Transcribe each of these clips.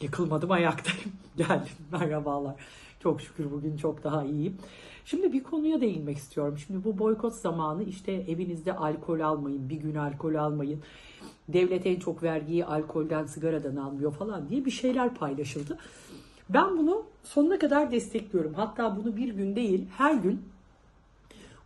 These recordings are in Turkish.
Yıkılmadım ayaktayım. Geldim merhabalar. Çok şükür bugün çok daha iyiyim. Şimdi bir konuya değinmek istiyorum. Şimdi bu boykot zamanı işte evinizde alkol almayın, bir gün alkol almayın. Devlet en çok vergiyi alkolden, sigaradan almıyor falan diye bir şeyler paylaşıldı. Ben bunu sonuna kadar destekliyorum. Hatta bunu bir gün değil her gün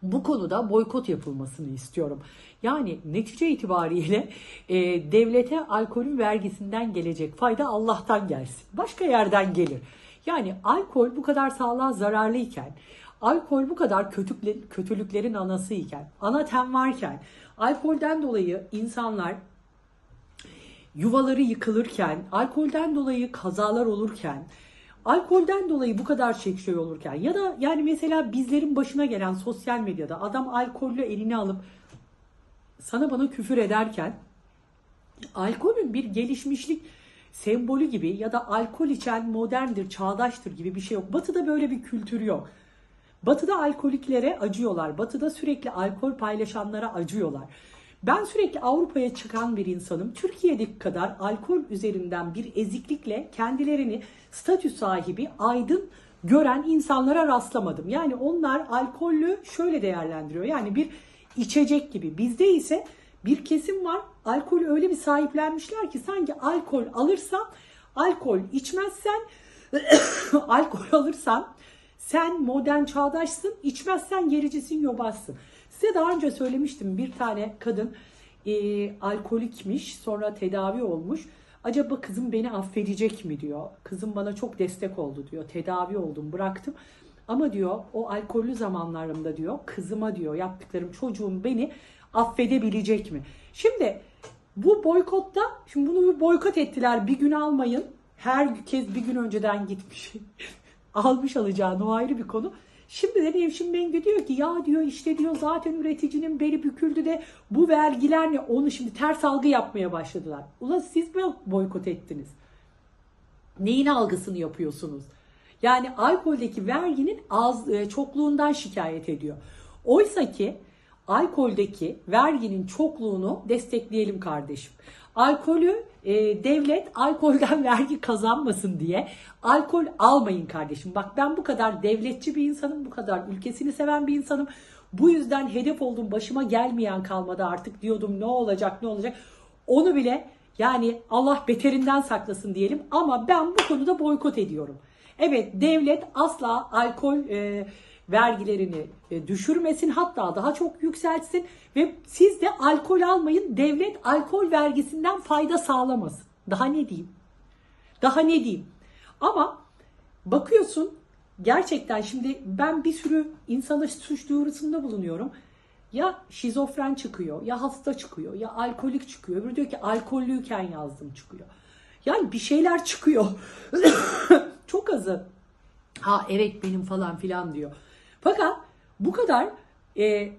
bu konuda boykot yapılmasını istiyorum. Yani netice itibariyle e, devlete alkolün vergisinden gelecek fayda Allah'tan gelsin. Başka yerden gelir. Yani alkol bu kadar sağlığa zararlıyken, alkol bu kadar kötülükler, kötülüklerin anasıyken, anatem varken, alkolden dolayı insanlar yuvaları yıkılırken, alkolden dolayı kazalar olurken, alkolden dolayı bu kadar şey şey olurken ya da yani mesela bizlerin başına gelen sosyal medyada adam alkollü elini alıp sana bana küfür ederken alkolün bir gelişmişlik sembolü gibi ya da alkol içen moderndir, çağdaştır gibi bir şey yok. Batı'da böyle bir kültür yok. Batı'da alkoliklere acıyorlar. Batı'da sürekli alkol paylaşanlara acıyorlar. Ben sürekli Avrupa'ya çıkan bir insanım. Türkiye'deki kadar alkol üzerinden bir eziklikle kendilerini statü sahibi, aydın gören insanlara rastlamadım. Yani onlar alkollü şöyle değerlendiriyor. Yani bir içecek gibi. Bizde ise bir kesim var. Alkolü öyle bir sahiplenmişler ki sanki alkol alırsan, alkol içmezsen, alkol alırsan sen modern çağdaşsın, içmezsen gericisin, yobazsın. Size daha önce söylemiştim bir tane kadın e, alkolikmiş sonra tedavi olmuş. Acaba kızım beni affedecek mi diyor. Kızım bana çok destek oldu diyor. Tedavi oldum bıraktım. Ama diyor o alkollü zamanlarımda diyor kızıma diyor yaptıklarım çocuğum beni affedebilecek mi? Şimdi bu boykotta şimdi bunu bir boykot ettiler bir gün almayın. Her kez bir gün önceden gitmiş. Almış alacağını o ayrı bir konu. Şimdi de Nevşin Mengü diyor ki ya diyor işte diyor zaten üreticinin beli büküldü de bu vergiler ne? Onu şimdi ters algı yapmaya başladılar. Ulan siz mi boykot ettiniz? Neyin algısını yapıyorsunuz? Yani alkoldeki verginin az e, çokluğundan şikayet ediyor. Oysa ki alkoldeki verginin çokluğunu destekleyelim kardeşim. Alkolü e, devlet alkolden vergi kazanmasın diye alkol almayın kardeşim. Bak ben bu kadar devletçi bir insanım, bu kadar ülkesini seven bir insanım. Bu yüzden hedef olduğum başıma gelmeyen kalmadı artık diyordum ne olacak ne olacak. Onu bile yani Allah beterinden saklasın diyelim ama ben bu konuda boykot ediyorum. Evet devlet asla alkol e, vergilerini e, düşürmesin hatta daha çok yükseltsin ve siz de alkol almayın devlet alkol vergisinden fayda sağlamasın. Daha ne diyeyim? Daha ne diyeyim? Ama bakıyorsun gerçekten şimdi ben bir sürü insana suç duyurusunda bulunuyorum. Ya şizofren çıkıyor, ya hasta çıkıyor, ya alkolik çıkıyor. Öbürü diyor ki alkollüyken yazdım çıkıyor. Yani bir şeyler çıkıyor. Çok azı. Ha evet benim falan filan diyor. Fakat bu kadar e,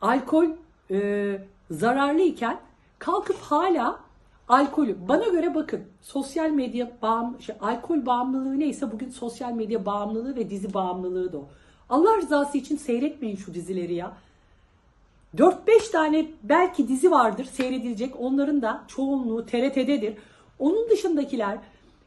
alkol e, zararlıyken kalkıp hala alkolü bana göre bakın sosyal medya bağım, şey, alkol bağımlılığı neyse bugün sosyal medya bağımlılığı ve dizi bağımlılığı da o. Allah rızası için seyretmeyin şu dizileri ya. 4-5 tane belki dizi vardır seyredilecek. Onların da çoğunluğu TRT'dedir. Onun dışındakiler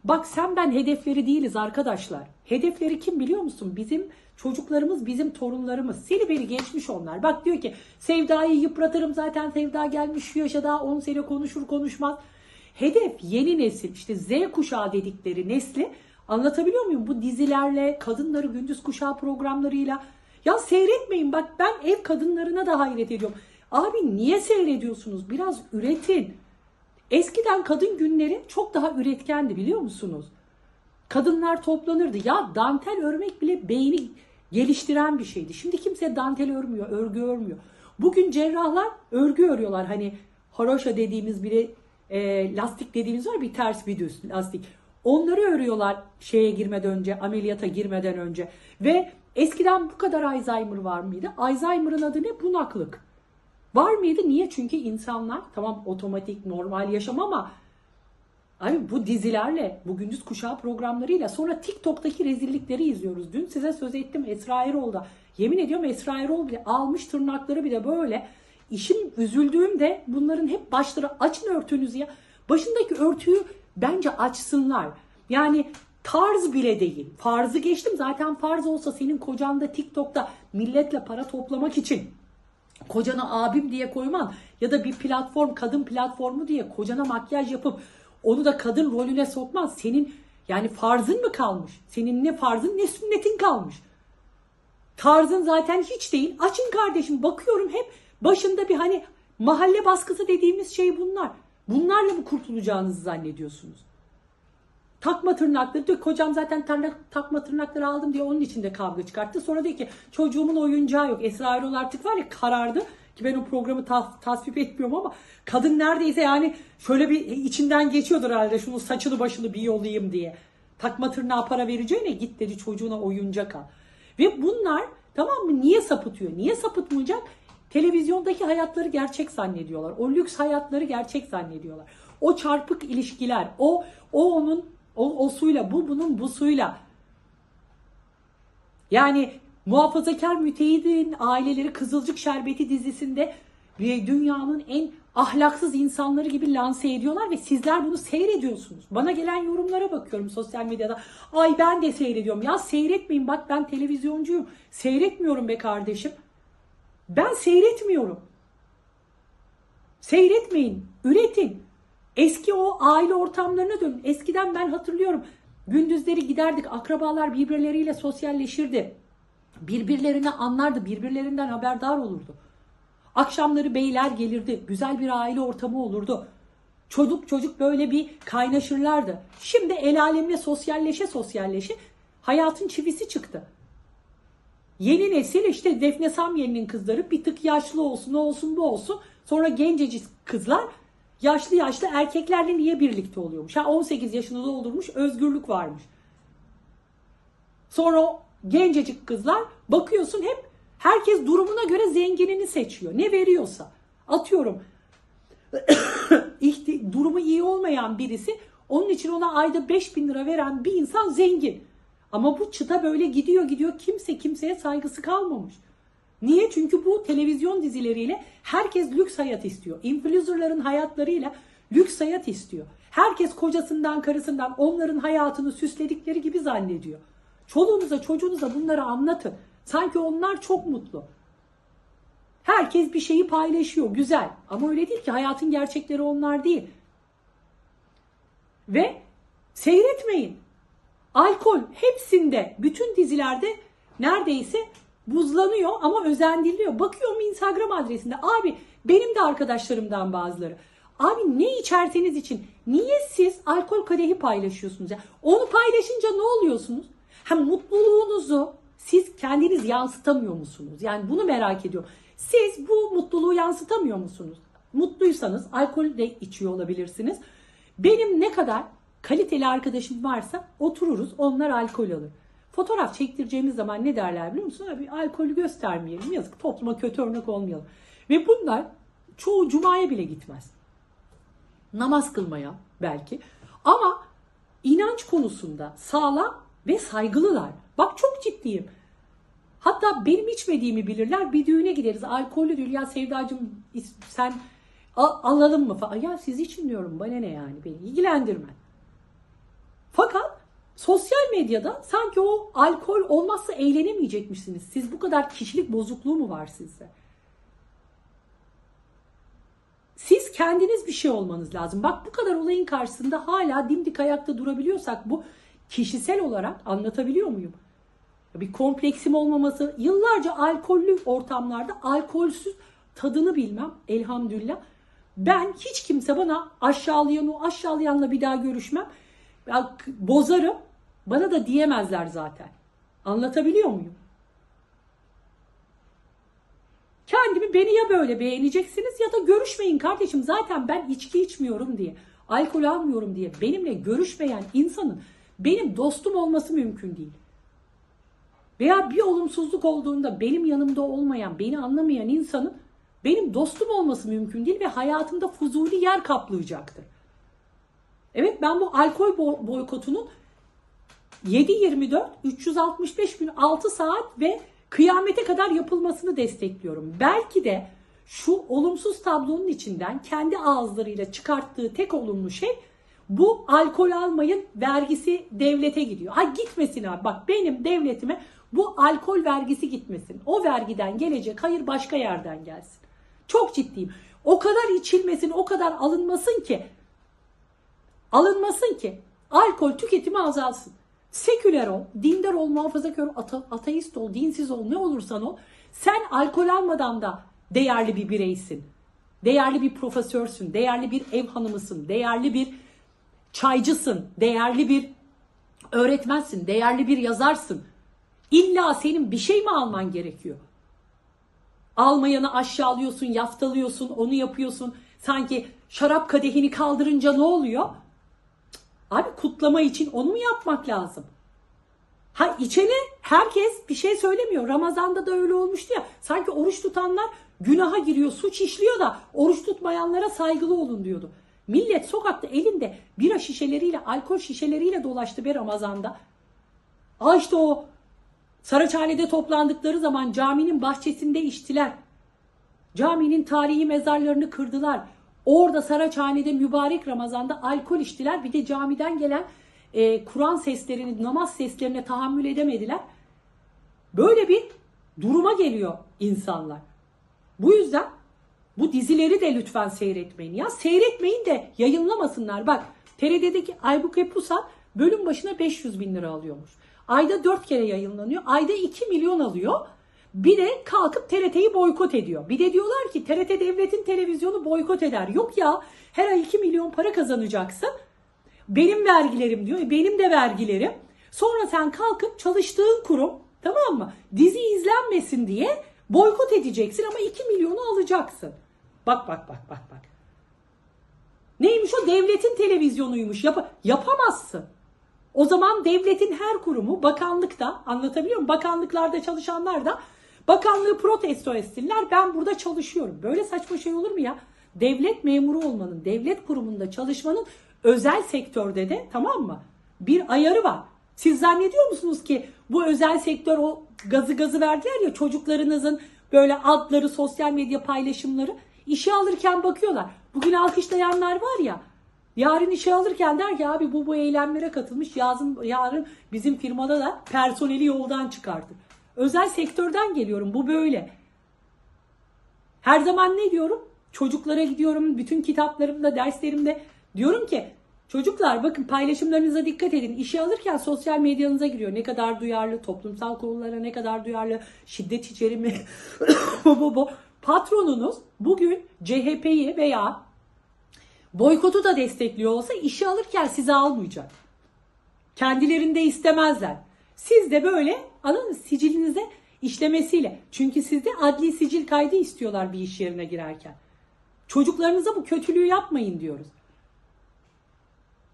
bak sen ben hedefleri değiliz arkadaşlar. Hedefleri kim biliyor musun? Bizim çocuklarımız, bizim torunlarımız. Seni beni geçmiş onlar. Bak diyor ki Sevda'yı yıpratırım zaten Sevda gelmiş şu yaşa daha 10 sene konuşur konuşmaz. Hedef yeni nesil işte Z kuşağı dedikleri nesli anlatabiliyor muyum? Bu dizilerle, kadınları gündüz kuşağı programlarıyla ya seyretmeyin bak ben ev kadınlarına da hayret ediyorum. Abi niye seyrediyorsunuz? Biraz üretin. Eskiden kadın günleri çok daha üretkendi biliyor musunuz? Kadınlar toplanırdı. Ya dantel örmek bile beyni geliştiren bir şeydi. Şimdi kimse dantel örmüyor, örgü örmüyor. Bugün cerrahlar örgü örüyorlar. Hani haroşa dediğimiz biri e, lastik dediğimiz var bir ters bir düz lastik. Onları örüyorlar şeye girmeden önce, ameliyata girmeden önce. Ve eskiden bu kadar Alzheimer var mıydı? Alzheimer'ın adı ne? Bunaklık. Var mıydı? Niye? Çünkü insanlar tamam otomatik normal yaşam ama Abi bu dizilerle, bu gündüz kuşağı programlarıyla sonra TikTok'taki rezillikleri izliyoruz. Dün size söz ettim Esra Erol'da. Yemin ediyorum Esra Erol bile almış tırnakları bir de böyle. İşim üzüldüğüm de bunların hep başları açın örtünüzü ya. Başındaki örtüyü bence açsınlar. Yani tarz bile değil. Farzı geçtim zaten farz olsa senin kocan da TikTok'ta milletle para toplamak için kocana abim diye koyman ya da bir platform kadın platformu diye kocana makyaj yapıp onu da kadın rolüne sokman senin yani farzın mı kalmış? Senin ne farzın ne sünnetin kalmış. Tarzın zaten hiç değil. Açın kardeşim bakıyorum hep başında bir hani mahalle baskısı dediğimiz şey bunlar. Bunlarla mı kurtulacağınızı zannediyorsunuz? Takma tırnakları diyor. Kocam zaten tırnak, takma tırnakları aldım diye onun için de kavga çıkarttı. Sonra diyor ki çocuğumun oyuncağı yok. Esra Erol artık var ya karardı. Ki ben o programı ta- tasvip etmiyorum ama kadın neredeyse yani şöyle bir içinden geçiyordur herhalde şunu saçını başını bir yolayayım diye. Takma tırnağa para vereceğine git dedi çocuğuna oyuncak al. Ve bunlar tamam mı niye sapıtıyor? Niye sapıtmayacak? Televizyondaki hayatları gerçek zannediyorlar. O lüks hayatları gerçek zannediyorlar. O çarpık ilişkiler, o o onun o, o suyla, bu bunun bu suyla. Yani muhafazakar müteahhidin aileleri Kızılcık Şerbeti dizisinde dünyanın en ahlaksız insanları gibi lanse ediyorlar ve sizler bunu seyrediyorsunuz. Bana gelen yorumlara bakıyorum sosyal medyada. Ay ben de seyrediyorum. Ya seyretmeyin bak ben televizyoncuyum. Seyretmiyorum be kardeşim. Ben seyretmiyorum. Seyretmeyin, üretin. Eski o aile ortamlarına dönün. Eskiden ben hatırlıyorum. Gündüzleri giderdik, akrabalar birbirleriyle sosyalleşirdi. Birbirlerini anlardı, birbirlerinden haberdar olurdu. Akşamları beyler gelirdi, güzel bir aile ortamı olurdu. Çocuk çocuk böyle bir kaynaşırlardı. Şimdi el alemle sosyalleşe sosyalleşe hayatın çivisi çıktı. Yeni nesil işte Defne Samyeli'nin kızları bir tık yaşlı olsun, o olsun, bu olsun. Sonra gencecik kızlar yaşlı yaşlı erkeklerle niye birlikte oluyormuş? Ha 18 yaşını doldurmuş, özgürlük varmış. Sonra o gencecik kızlar bakıyorsun hep herkes durumuna göre zenginini seçiyor. Ne veriyorsa. Atıyorum durumu iyi olmayan birisi onun için ona ayda 5000 lira veren bir insan zengin. Ama bu çıta böyle gidiyor gidiyor kimse kimseye saygısı kalmamış. Niye? Çünkü bu televizyon dizileriyle herkes lüks hayat istiyor. Influencerların hayatlarıyla lüks hayat istiyor. Herkes kocasından karısından onların hayatını süsledikleri gibi zannediyor. Çoluğunuza çocuğunuza bunları anlatın. Sanki onlar çok mutlu. Herkes bir şeyi paylaşıyor. Güzel. Ama öyle değil ki. Hayatın gerçekleri onlar değil. Ve seyretmeyin. Alkol hepsinde, bütün dizilerde neredeyse buzlanıyor ama özendiriliyor. Bakıyorum Instagram adresinde. Abi benim de arkadaşlarımdan bazıları. Abi ne içerseniz için niye siz alkol kadehi paylaşıyorsunuz? ya? Onu paylaşınca ne oluyorsunuz? Hem mutluluğunuzu siz kendiniz yansıtamıyor musunuz? Yani bunu merak ediyorum. Siz bu mutluluğu yansıtamıyor musunuz? Mutluysanız alkol de içiyor olabilirsiniz. Benim ne kadar kaliteli arkadaşım varsa otururuz onlar alkol alır. Fotoğraf çektireceğimiz zaman ne derler biliyor musun? Abi alkolü göstermeyelim yazık topluma kötü örnek olmayalım. Ve bunlar çoğu cumaya bile gitmez. Namaz kılmaya belki. Ama inanç konusunda sağlam ve saygılılar. Bak çok ciddiyim. Hatta benim içmediğimi bilirler. Bir düğüne gideriz. Alkollü diyor. Ya Sevdacığım sen alalım mı. Ya siz için diyorum. Bana ne yani? Beni ilgilendirmez. Fakat sosyal medyada sanki o alkol olmazsa eğlenemeyecekmişsiniz. Siz bu kadar kişilik bozukluğu mu var sizde? Siz kendiniz bir şey olmanız lazım. Bak bu kadar olayın karşısında hala dimdik ayakta durabiliyorsak bu kişisel olarak anlatabiliyor muyum? Bir kompleksim olmaması, yıllarca alkollü ortamlarda alkolsüz tadını bilmem elhamdülillah. Ben hiç kimse bana aşağılayan o aşağılayanla bir daha görüşmem. Ya, bozarım. Bana da diyemezler zaten. Anlatabiliyor muyum? Kendimi beni ya böyle beğeneceksiniz ya da görüşmeyin kardeşim. Zaten ben içki içmiyorum diye, alkol almıyorum diye benimle görüşmeyen insanın benim dostum olması mümkün değil. Veya bir olumsuzluk olduğunda benim yanımda olmayan, beni anlamayan insanın benim dostum olması mümkün değil ve hayatımda fuzuli yer kaplayacaktır. Evet ben bu alkol bo- boykotunun 7-24, 365 gün 6 saat ve kıyamete kadar yapılmasını destekliyorum. Belki de şu olumsuz tablonun içinden kendi ağızlarıyla çıkarttığı tek olumlu şey Bu alkol almayın vergisi devlete gidiyor. Ha gitmesin abi bak benim devletime bu alkol vergisi gitmesin. O vergiden gelecek hayır başka yerden gelsin. Çok ciddiyim. O kadar içilmesin, o kadar alınmasın ki alınmasın ki alkol tüketimi azalsın. Seküler ol, dindar ol, muhafazakar ol, ata- ateist ol, dinsiz ol, ne olursan ol. Sen alkol almadan da değerli bir bireysin. Değerli bir profesörsün, değerli bir ev hanımısın, değerli bir çaycısın, değerli bir öğretmensin, değerli bir yazarsın. İlla senin bir şey mi alman gerekiyor? Almayanı aşağılıyorsun, yaftalıyorsun, onu yapıyorsun. Sanki şarap kadehini kaldırınca ne oluyor? Abi kutlama için onu mu yapmak lazım? Ha içene herkes bir şey söylemiyor. Ramazan'da da öyle olmuştu ya. Sanki oruç tutanlar günaha giriyor, suç işliyor da oruç tutmayanlara saygılı olun diyordu. Millet sokakta elinde bira şişeleriyle, alkol şişeleriyle dolaştı be Ramazan'da. Aa işte o Saraçhane'de toplandıkları zaman caminin bahçesinde içtiler. Caminin tarihi mezarlarını kırdılar. Orada Saraçhane'de mübarek Ramazan'da alkol içtiler. Bir de camiden gelen e, Kur'an seslerini, namaz seslerine tahammül edemediler. Böyle bir duruma geliyor insanlar. Bu yüzden bu dizileri de lütfen seyretmeyin. Ya seyretmeyin de yayınlamasınlar. Bak TRT'deki Aybüke Pusat bölüm başına 500 bin lira alıyormuş. Ayda 4 kere yayınlanıyor. Ayda 2 milyon alıyor. Bir de kalkıp TRT'yi boykot ediyor. Bir de diyorlar ki TRT devletin televizyonu boykot eder. Yok ya her ay 2 milyon para kazanacaksın. Benim vergilerim diyor. E, benim de vergilerim. Sonra sen kalkıp çalıştığın kurum tamam mı? Dizi izlenmesin diye boykot edeceksin ama 2 milyonu alacaksın. Bak bak bak bak bak. Neymiş o devletin televizyonuymuş. Yap yapamazsın. O zaman devletin her kurumu bakanlıkta anlatabiliyor muyum? Bakanlıklarda çalışanlar da bakanlığı protesto etsinler. Ben burada çalışıyorum. Böyle saçma şey olur mu ya? Devlet memuru olmanın, devlet kurumunda çalışmanın özel sektörde de tamam mı? Bir ayarı var. Siz zannediyor musunuz ki bu özel sektör o gazı gazı verdiler ya çocuklarınızın böyle adları, sosyal medya paylaşımları işe alırken bakıyorlar. Bugün alkışlayanlar var ya Yarın işe alırken der ki abi bu bu eylemlere katılmış. Yazın, yarın bizim firmada da personeli yoldan çıkartır. Özel sektörden geliyorum. Bu böyle. Her zaman ne diyorum? Çocuklara gidiyorum. Bütün kitaplarımda, derslerimde diyorum ki çocuklar bakın paylaşımlarınıza dikkat edin. İşe alırken sosyal medyanıza giriyor. Ne kadar duyarlı, toplumsal konulara ne kadar duyarlı, şiddet içeri mi? bu, bu, bu. Patronunuz bugün CHP'yi veya boykotu da destekliyor olsa işe alırken sizi almayacak. Kendilerinde istemezler. Siz de böyle mı? Sicilinize işlemesiyle. Çünkü sizde adli sicil kaydı istiyorlar bir iş yerine girerken. Çocuklarınıza bu kötülüğü yapmayın diyoruz.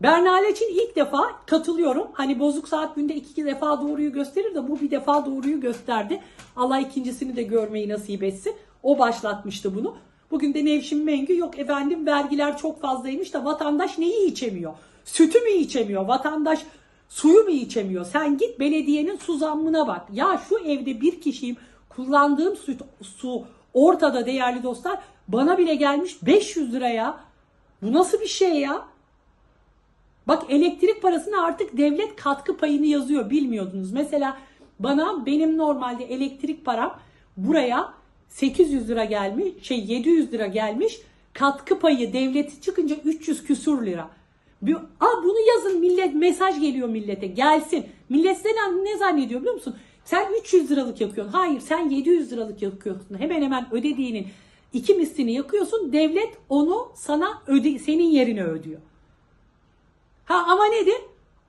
Berna için ilk defa katılıyorum. Hani bozuk saat günde iki defa doğruyu gösterir de bu bir defa doğruyu gösterdi. Allah ikincisini de görmeyi nasip etsin. O başlatmıştı bunu. Bugün de Nevşin Mengü yok efendim vergiler çok fazlaymış da vatandaş neyi içemiyor? Sütü mü içemiyor? Vatandaş suyu mu içemiyor? Sen git belediyenin su zammına bak. Ya şu evde bir kişiyim kullandığım süt, su ortada değerli dostlar. Bana bile gelmiş 500 liraya. Bu nasıl bir şey ya? Bak elektrik parasını artık devlet katkı payını yazıyor bilmiyordunuz. Mesela bana benim normalde elektrik param buraya 800 lira gelmiş, şey 700 lira gelmiş. Katkı payı devleti çıkınca 300 küsur lira. Aa, bunu yazın millet mesaj geliyor millete gelsin. Millet size ne zannediyor biliyor musun? Sen 300 liralık yakıyorsun. Hayır sen 700 liralık yakıyorsun. Hemen hemen ödediğinin iki mislini yakıyorsun. Devlet onu sana öde, senin yerine ödüyor. Ha ama nedir?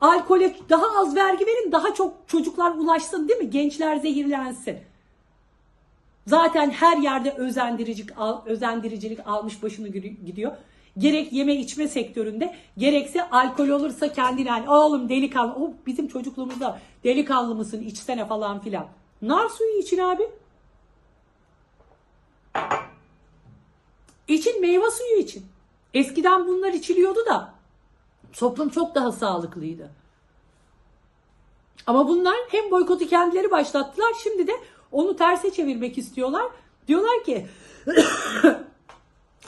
Alkole daha az vergi verin daha çok çocuklar ulaşsın değil mi? Gençler zehirlensin. Zaten her yerde özendiricilik, özendiricilik almış başını gidiyor. Gerek yeme içme sektöründe gerekse alkol olursa kendine yani oğlum delikanlı o bizim çocukluğumuzda delikanlı mısın içsene falan filan. Nar suyu için abi. İçin meyve suyu için. Eskiden bunlar içiliyordu da toplum çok daha sağlıklıydı. Ama bunlar hem boykotu kendileri başlattılar şimdi de onu terse çevirmek istiyorlar. Diyorlar ki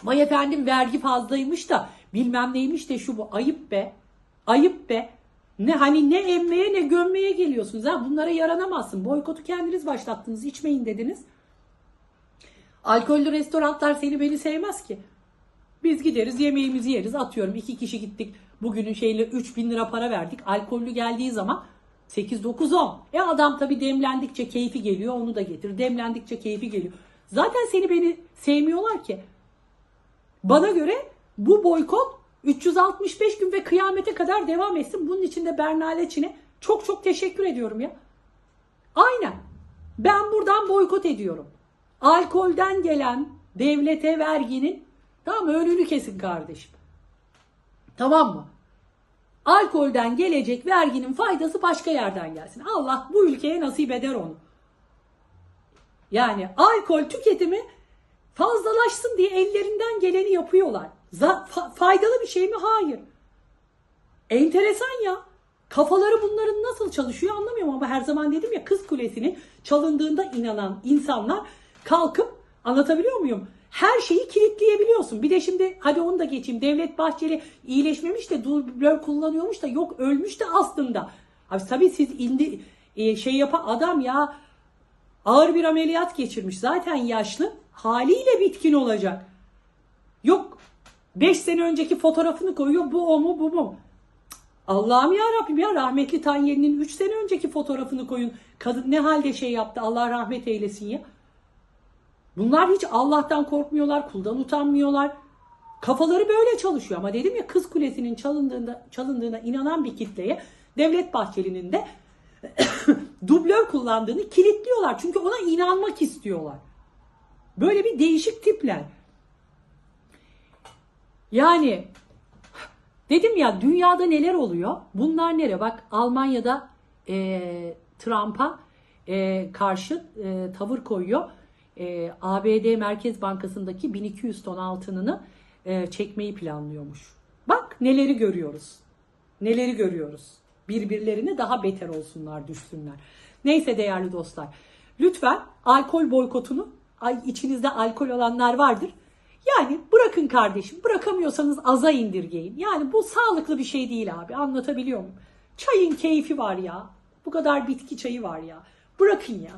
vay efendim vergi fazlaymış da bilmem neymiş de şu bu ayıp be. Ayıp be. Ne hani ne emmeye ne gömmeye geliyorsunuz ha bunlara yaranamazsın. Boykotu kendiniz başlattınız içmeyin dediniz. Alkollü restoranlar seni beni sevmez ki. Biz gideriz yemeğimizi yeriz atıyorum iki kişi gittik bugünün şeyle 3000 lira para verdik. Alkollü geldiği zaman 8 9 10. E adam tabii demlendikçe keyfi geliyor onu da getir. Demlendikçe keyfi geliyor. Zaten seni beni sevmiyorlar ki. Bana göre bu boykot 365 gün ve kıyamete kadar devam etsin. Bunun için de Berna Leçin'e çok çok teşekkür ediyorum ya. Aynen. Ben buradan boykot ediyorum. Alkolden gelen devlete verginin tamam önünü kesin kardeşim. Tamam mı? Alkolden gelecek verginin faydası başka yerden gelsin. Allah bu ülkeye nasip eder onu. Yani alkol tüketimi fazlalaşsın diye ellerinden geleni yapıyorlar. Za- fa- faydalı bir şey mi? Hayır. Enteresan ya. Kafaları bunların nasıl çalışıyor anlamıyorum ama her zaman dedim ya Kız Kulesi'nin çalındığında inanan insanlar kalkıp anlatabiliyor muyum? Her şeyi kilitleyebiliyorsun. Bir de şimdi hadi onu da geçeyim. Devlet Bahçeli iyileşmemiş de dublör kullanıyormuş da yok ölmüş de aslında. Abi tabii siz indi e, şey yapan adam ya ağır bir ameliyat geçirmiş. Zaten yaşlı haliyle bitkin olacak. Yok 5 sene önceki fotoğrafını koyuyor bu o mu bu mu? Allah'ım ya Rabbim ya rahmetli Tanyeli'nin 3 sene önceki fotoğrafını koyun. Kadın ne halde şey yaptı Allah rahmet eylesin ya. Bunlar hiç Allah'tan korkmuyorlar, kuldan utanmıyorlar. Kafaları böyle çalışıyor ama dedim ya Kız Kulesi'nin çalındığında çalındığına inanan bir kitleye Devlet Bahçeli'nin de dublör kullandığını kilitliyorlar. Çünkü ona inanmak istiyorlar. Böyle bir değişik tipler. Yani dedim ya dünyada neler oluyor? Bunlar nere? Bak Almanya'da e, Trump'a e, karşı e, tavır koyuyor. E, ABD Merkez Bankası'ndaki 1200 ton altınını e, çekmeyi planlıyormuş. Bak neleri görüyoruz. Neleri görüyoruz. Birbirlerine daha beter olsunlar, düşsünler. Neyse değerli dostlar. Lütfen alkol boykotunu, ay içinizde alkol olanlar vardır. Yani bırakın kardeşim. Bırakamıyorsanız aza indirgeyin. Yani bu sağlıklı bir şey değil abi. Anlatabiliyor muyum? Çayın keyfi var ya. Bu kadar bitki çayı var ya. Bırakın ya.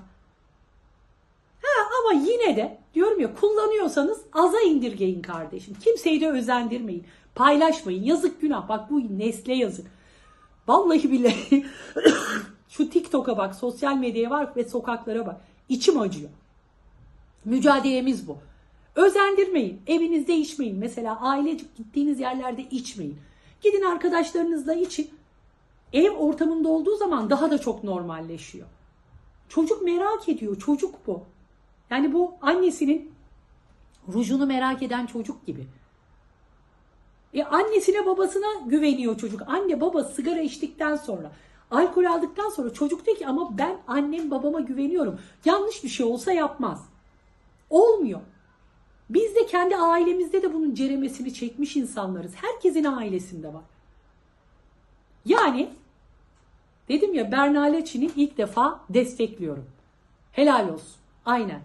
Ha, ama yine de diyorum ya kullanıyorsanız aza indirgeyin kardeşim. Kimseyi de özendirmeyin. Paylaşmayın. Yazık günah. Bak bu nesle yazık. Vallahi billahi şu TikTok'a bak, sosyal medyaya bak ve sokaklara bak. İçim acıyor. Mücadelemiz bu. Özendirmeyin. Evinizde içmeyin. Mesela ailecik gittiğiniz yerlerde içmeyin. Gidin arkadaşlarınızla için. Ev ortamında olduğu zaman daha da çok normalleşiyor. Çocuk merak ediyor. Çocuk bu. Yani bu annesinin rujunu merak eden çocuk gibi. E annesine babasına güveniyor çocuk. Anne baba sigara içtikten sonra, alkol aldıktan sonra çocuk diyor ki ama ben annem babama güveniyorum. Yanlış bir şey olsa yapmaz. Olmuyor. Biz de kendi ailemizde de bunun ceremesini çekmiş insanlarız. Herkesin ailesinde var. Yani dedim ya Berna Leçin'i ilk defa destekliyorum. Helal olsun. Aynen.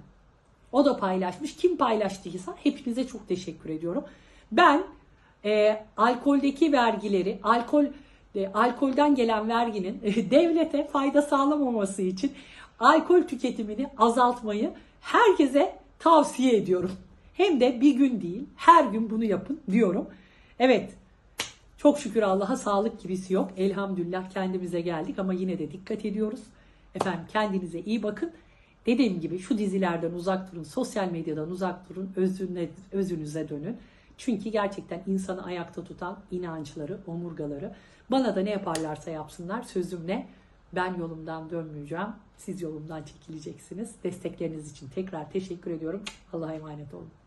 O da paylaşmış. Kim paylaştıysa hepinize çok teşekkür ediyorum. Ben e, alkoldeki vergileri, alkol e, alkolden gelen verginin e, devlete fayda sağlamaması için alkol tüketimini azaltmayı herkese tavsiye ediyorum. Hem de bir gün değil, her gün bunu yapın diyorum. Evet, çok şükür Allah'a sağlık gibisi yok. Elhamdülillah kendimize geldik ama yine de dikkat ediyoruz. Efendim kendinize iyi bakın. Dediğim gibi şu dizilerden uzak durun, sosyal medyadan uzak durun, özüne, özünüze dönün. Çünkü gerçekten insanı ayakta tutan inançları, omurgaları. Bana da ne yaparlarsa yapsınlar sözümle ben yolumdan dönmeyeceğim. Siz yolumdan çekileceksiniz. Destekleriniz için tekrar teşekkür ediyorum. Allah'a emanet olun.